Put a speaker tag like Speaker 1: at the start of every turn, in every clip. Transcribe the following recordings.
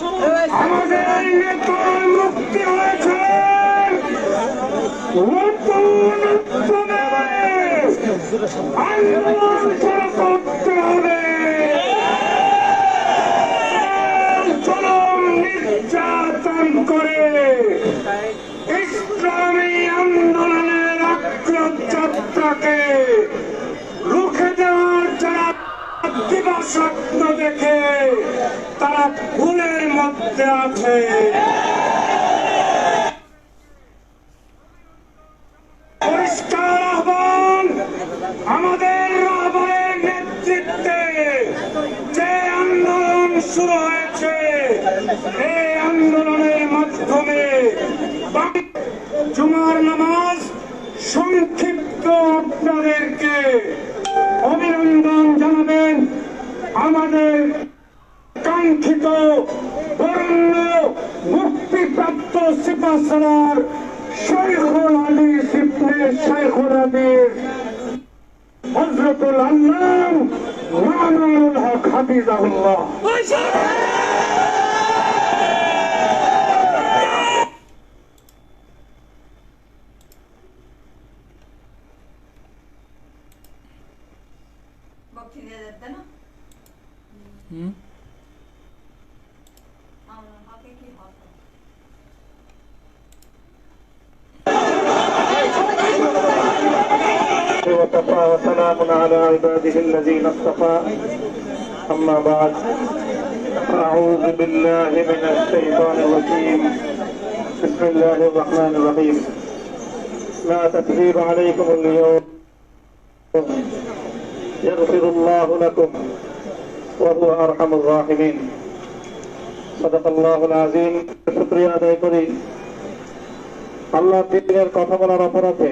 Speaker 1: আমাদের নেতার মুক্তি হয়েছে নতুন আন্দোলন শুরু করতে হবে জনম নির্যাতন করে ইসলামী আন্দোলনের আগ্রযাত্রাকে রুখে দেওয়ার যারা দিবা দেখে তারা ভুলের মধ্যে আছে। পরিষ্কার আহ্বান আমাদের রাহবরের নেতৃত্বে। যে আন্দোলন শুরু হয়েছে, এই আন্দোলনের মাধ্যমে জুমার নামাজ সংক্ষিপ্ত আপনাদেরকে অভিনন্দন জানাবেন আমাদের কাঙ্ক্ষিত বরণ্য মুক্তিপ্রাপ্ত সিপাসার শৈখুল আলী সিপনে শৈখুল আলীর হজরতুল আল্লাহ মামুনুল হক হাফিজাহুল্লাহ।
Speaker 2: বক্তৃতা
Speaker 1: وكفى وسلام على عباده الذين اصطفى أما بعد أعوذ بالله من الشيطان الرجيم بسم الله الرحمن الرحيم لا تثريب عليكم اليوم يغفر الله لكم وهو أرحم الراحمين صدق الله العظيم শুক্রিয়া আদায় করি আল্লাহ দিনের কথা বলার অপরাধে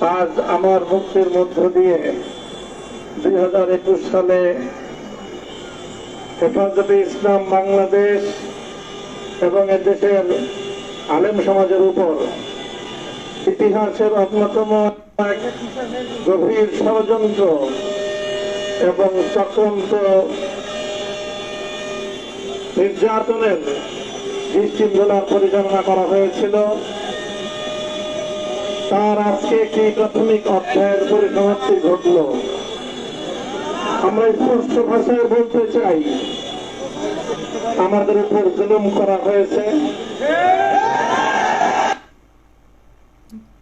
Speaker 1: আজ আমার মুক্তির মধ্য দিয়ে দুই হাজার একুশ সালে হেফাজতে ইসলাম বাংলাদেশ এবং এদেশের আলেম সমাজের উপর ইতিহাসের অন্যতম এক গভীর ষড়যন্ত্র এবং চক্রান্ত নির্যাতনের দৃষ্টিন্দোলার পরিচালনা করা হয়েছিল। তার আজকে একটি প্রাথমিক অধ্যায়ের পরিসমাপ্তি ঘটল। আমরা স্পষ্ট ভাষায় বলতে চাই, আমাদের উপর জুলুম করা হয়েছে।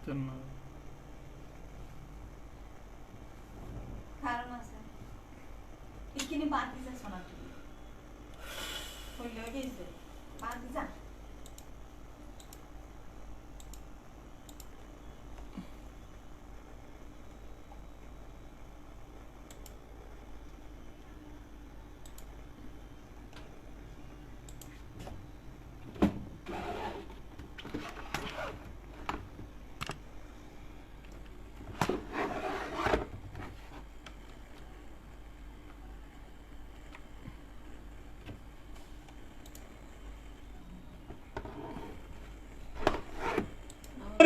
Speaker 3: ধন্যবাদ।
Speaker 2: কারণ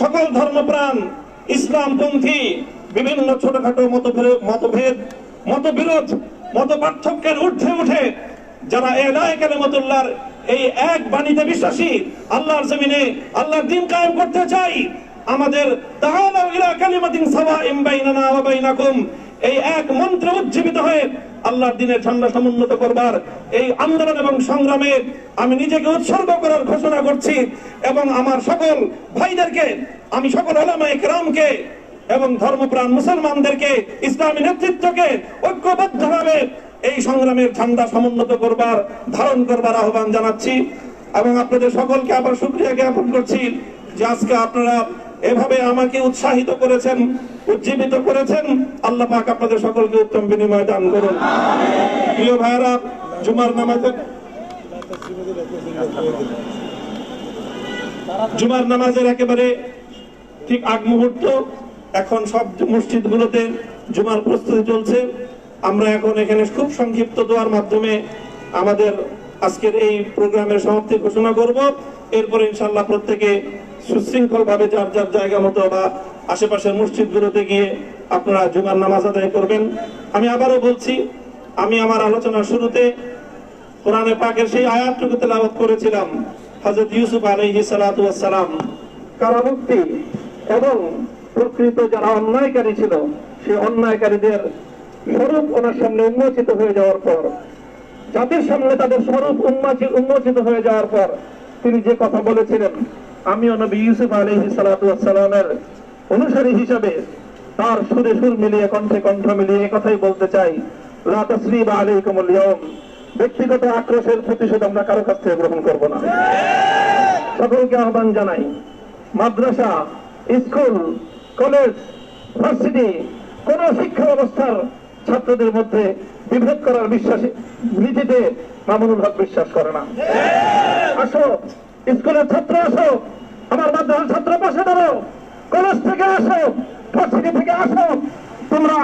Speaker 1: সকল ধর্মপ্রাণ, ইসলামপন্থী, বিভিন্ন ছোটখাটো মতভেদ মতবিরোধ মত পার্থক্যের ঊর্ধ্বে উঠে যারা কালেমতুল্লাহর এই এক বাণীতে বিশ্বাসী, আল্লাহর জমিনে আল্লাহর দিন কায়েম করতে চাই, আমাদের তাহলে এই এক মন্ত্রে উজ্জীবিত হয়ে আল্লাহর দিনের ঝান্ডা সমুন্নত করবার এই আন্দোলন এবং সংগ্রামে আমি নিজেকে উৎসর্গ করার ঘোষণা করছি এবং আমার সকল ভাইদেরকে, আমি সকল ওলামায়ে কেরামকে এবং ধর্মপ্রাণ মুসলমানদেরকে, ইসলামী নেতৃত্বকে ঐক্যবদ্ধভাবে এই সংগ্রামের ঝান্ডা সমুন্নত করবার, ধারণ করবার আহ্বান জানাচ্ছি এবং আপনাদের সকলকে আবার শুক্রিয়া জ্ঞাপন করছি যে আজকে আপনারা এভাবে আমাকে উৎসাহিত করেছেন, উজ্জীবিত করেছেন। আল্লাহ পাক আপনাদের সকলকে উত্তম বিনিময় দান করুন। প্রিয় ভাইরা জুমার নামাজের জুমার নামাজের একেবারে ঠিক আগ মুহূর্ত। এখন সব মসজিদগুলোতে জুমার প্রস্তুতি চলছে। আমরা এখন এখানে খুব সংক্ষিপ্ত দোয়ার মাধ্যমে আমাদের আজকের এই প্রোগ্রামের সমাপ্তি ঘোষণা করব। এরপরে ইনশাল্লাহ প্রত্যেকে সুশৃঙ্খল ভাবে যার যার জায়গা মতো বা আশেপাশের মসজিদগুলোতে গিয়ে আপনারা জুমার নামাজ আদায় করবেন। আমি আবারও বলছি, আমি আমার আলোচনার শুরুতে কোরআনে পাকের সেই আয়াতটুকু তেলাওয়াত করেছিলাম, হযরত ইউসুফ আলাইহি সালাতু ওয়াসসালাম। কারামুক্তি এবং প্রকৃত যারা অন্যায়কারী ছিল, সেই অন্যায়কারীদের স্বরূপ ওনার সামনে উন্মোচিত হয়ে যাওয়ার পর, জাতির সামনে তাদের স্বরূপ উন্মোচি- উন্মোচিত হয়ে যাওয়ার পর তিনি যে কথা বলেছিলেন আমিও নবী ইউসুফ আলাইহি সালাতু ওয়াসসালামের অনুসারী হিসাবে তার সুরে সুর মিলিয়ে, কণ্ঠে কণ্ঠ মিলিয়ে এ কথাই বলতে চাই। লা তাসরিবা আলাইকুমুল ইয়াউম। ব্যক্তিগত আক্রোশের প্রতিশোধ আমরা কারও কাছ থেকে গ্রহণ করব না। সকলকে আহ্বান জানাই, মাদ্রাসা, স্কুল, কলেজ, ভার্সিটি, কোন শিক্ষা ব্যবস্থার ছাত্রদের মধ্যে বিভেদ করার বিশ্বাসী নীতিতে মামুনুল হক বিশ্বাস করে না। আসো স্কুলের ছাত্র আসো, আমার মাদ্রাসার ছাত্র পাশে ধরো, কলেজ থেকে আসো, ভার্সিটি থেকে আসো, তোমরা